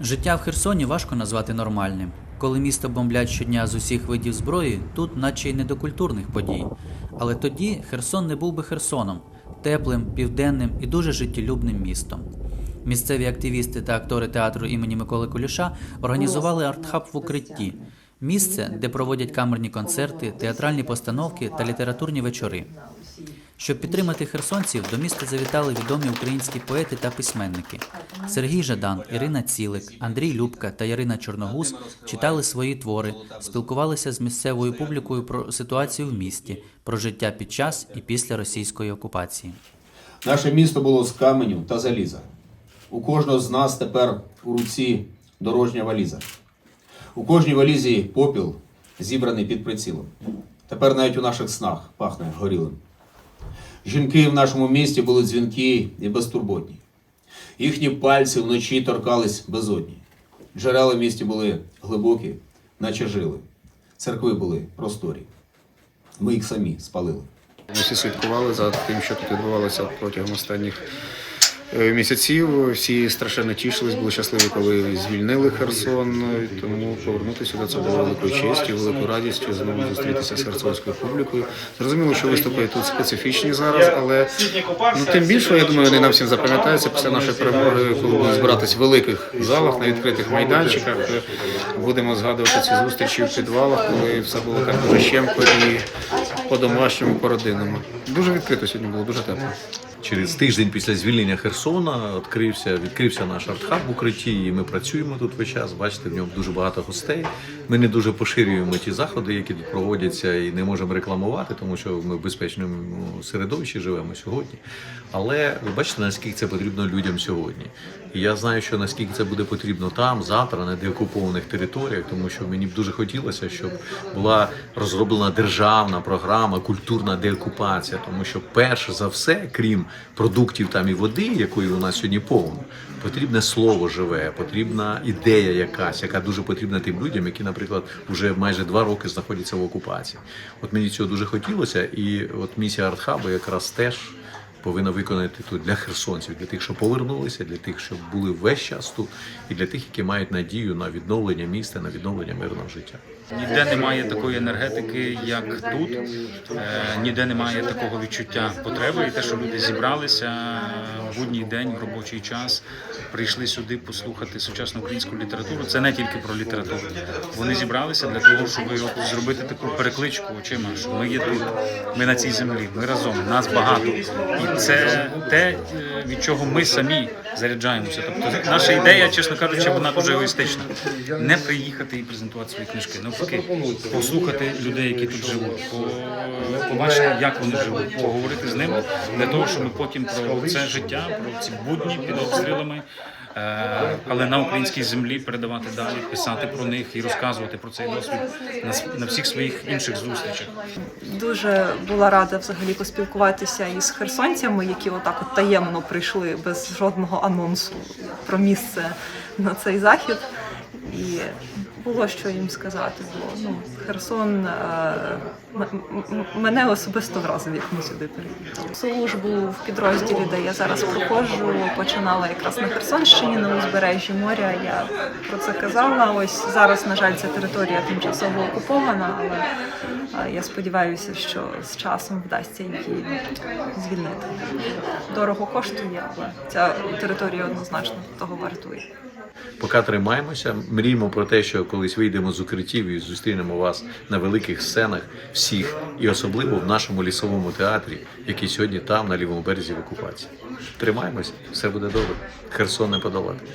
Життя в Херсоні важко назвати нормальним. Коли місто бомблять щодня з усіх видів зброї, тут наче й не до культурних подій. Але тоді Херсон не був би Херсоном, теплим, південним і дуже життєлюбним містом. Місцеві активісти та актори театру імені Миколи Куліша організували артхаб в укритті місце, де проводять камерні концерти, театральні постановки та літературні вечори. Щоб підтримати херсонців, до міста завітали відомі українські поети та письменники. Сергій Жадан, Ірина Цілик, Андрій Любка та Ярина Чорногуз читали свої твори, спілкувалися з місцевою публікою про ситуацію в місті, про життя під час і після російської окупації. Наше місто було з каменю та заліза. У кожного з нас тепер у руці дорожня валіза. У кожній валізі попіл, зібраний під прицілом. Тепер навіть у наших снах пахне горілим. Жінки в нашому місті були дзвінкі і безтурботні. Їхні пальці вночі торкались безодні. Джерела в місті були глибокі, наче жили. Церкви були просторі. Ми їх самі спалили. Ми всі слідкували за тим, що тут відбувалося протягом останніх місяців. Всі страшенно тішились, були щасливі, коли звільнили Херсон. Тому повернутися до це було великою честю, великою радістю знову зустрітися з херсонською публікою. Зрозуміло, що виступи тут специфічні зараз, але ну, тим більше, я думаю, вони нам всім запам'ятаються після нашої перемоги, коли будемо збиратись в великих залах на відкритих майданчиках. Е, Будемо згадувати ці зустрічі в підвалах, коли все було так дуже щемко і по-домашньому, по-родинному. Дуже відкрито сьогодні було, дуже тепло. Через тиждень після звільнення Херсона відкрився, відкрився наш артхаб в укритті, і ми працюємо тут весь час. Бачите, в ньому дуже багато гостей. Ми не дуже поширюємо ті заходи, які тут проводяться, і не можемо рекламувати, тому що ми в безпечному середовищі живемо сьогодні. Але ви бачите, наскільки це потрібно людям сьогодні. І я знаю, що наскільки це буде потрібно там, завтра, на деокупованих територіях, тому що мені б дуже хотілося, щоб була розроблена державна програма культурна деокупація, тому що перш за все, крім продуктів там і води, якої у нас сьогодні повно, потрібне слово живе, потрібна ідея якась, яка дуже потрібна тим людям, які, наприклад, вже майже два роки знаходяться в окупації. От мені цього дуже хотілося, і от місія Артхабу якраз теж повинна виконати тут для херсонців, для тих, що повернулися, для тих, що були весь час тут, і для тих, які мають надію на відновлення міста, на відновлення мирного життя. Ніде немає такої енергетики, як тут. Е, Ніде немає такого відчуття потреби. І те, що люди зібралися в будній день, в робочий час, прийшли сюди послухати сучасну українську літературу. Це не тільки про літературу. Вони зібралися для того, щоб зробити таку перекличку очима, що ми є тут, ми на цій землі, ми разом, нас багато. І це те, е, від чого ми самі заряджаємося. Тобто наша ідея, чесно кажучи, вона дуже егоїстична. Не приїхати і презентувати свої книжки, навпаки, послухати людей, які тут живуть, побачити, як вони живуть, поговорити з ними для того, щоб потім про це життя, про ці будні під обстрілами. Е, Але на українській землі передавати далі, писати про них і розказувати про цей досвід на, всіх своїх інших зустрічах. Дуже була рада взагалі поспілкуватися із херсонцями, які отак от таємно прийшли без жодного анонсу про місце на цей захід. І було що їм сказати. Було ну Херсон е, мене особисто вразив, як ми сюди приїхали. Службу в підрозділі, де я зараз проходжу, починала якраз на Херсонщині на узбережжі моря. Я про це казала. Ось зараз, на жаль, ця територія тимчасово окупована, але е, я сподіваюся, що з часом вдасться її звільнити. Дорого коштує, але ця територія однозначно того вартує. Поки тримаємося, мріємо про те, що колись вийдемо з укриттів і зустрінемо вас на великих сценах всіх, і особливо в нашому лісовому театрі, який сьогодні там, на лівому березі в окупації. Тримаємося, все буде добре. Херсон не подолати.